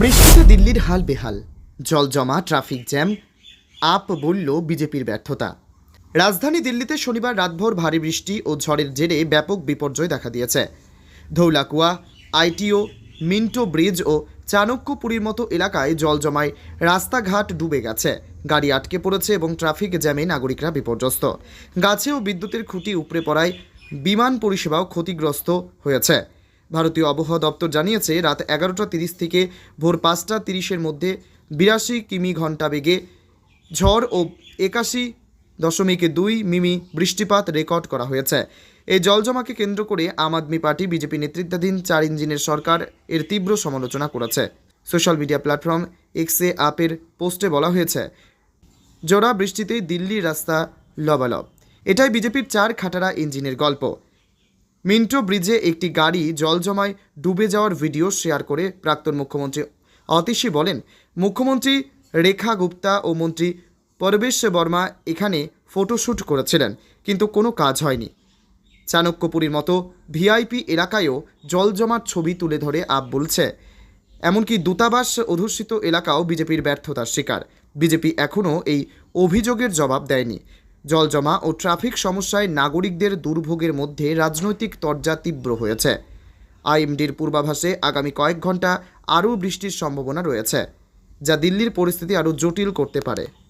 বৃষ্টিতে দিল্লির হাল বেহাল। জল জমা ট্রাফিক জ্যাম, আপ বলল বিজেপির ব্যর্থতা। রাজধানী দিল্লিতে শনিবার রাতভর ভারী বৃষ্টি ও ঝড়ের জেরে ব্যাপক বিপর্যয় দেখা দিয়েছে। ধৌলাকুয়া, আইটিও, মিন্টো ব্রিজ ও চাণক্যপুরীর মতো এলাকায় জল জমায় রাস্তাঘাট ডুবে গেছে। গাড়ি আটকে পড়েছে এবং ট্রাফিক জ্যামে নাগরিকরা বিপর্যস্ত। গাছে ও বিদ্যুতের খুঁটি উপড়ে পড়ায় বিমান পরিষেবাও ক্ষতিগ্রস্ত হয়েছে। ভারতীয় আবহাওয়া দপ্তর জানিয়েছে, রাত এগারোটা তিরিশ থেকে ভোর পাঁচটা তিরিশের মধ্যে বিরাশি কিমি ঘণ্টা বেগে ঝড় ও একাশি দশমিক দুই মিমি বৃষ্টিপাত রেকর্ড করা হয়েছে। এই জলজমাকে কেন্দ্র করে আম আদমি পার্টি, বিজেপি নেতৃত্বাধীন চার ইঞ্জিনের সরকার এর তীব্র সমালোচনা করেছে। সোশ্যাল মিডিয়া প্ল্যাটফর্ম এক্সে আপের পোস্টে বলা হয়েছে, জোড়া বৃষ্টিতেই দিল্লির রাস্তা লবালব। এটাই বিজেপির চার খাটারা ইঞ্জিনের গল্প। মিন্টো ব্রিজে একটি গাড়ি জল জমায় ডুবে যাওয়ার ভিডিও শেয়ার করে প্রাক্তন মুখ্যমন্ত্রী। অতীশী বলেন, মুখ্যমন্ত্রী রেখা গুপ্তা ও মন্ত্রী পরবেশ বর্মা এখানে ফটোশ্যুট করেছিলেন, কিন্তু কোনো কাজ হয়নি। চাণক্যপুরীর মতো ভিআইপি এলাকায়ও জল জমার ছবি তুলে ধরে আপ বলছে। এমনকি দূতাবাস অধ্যুষিত এলাকাও বিজেপির ব্যর্থতার শিকার। বিজেপি এখনও এই অভিযোগের জবাব দেয়নি। জল জমা ও ট্রাফিক সমস্যায় নাগরিকদের দুর্ভোগের মধ্যে রাজনৈতিক তরজা তীব্র হয়েছে। আইএমডির পূর্বাভাসে আগামী কয়েক ঘণ্টা আরও বৃষ্টির সম্ভাবনা রয়েছে, যা দিল্লির পরিস্থিতি আরও জটিল করতে পারে।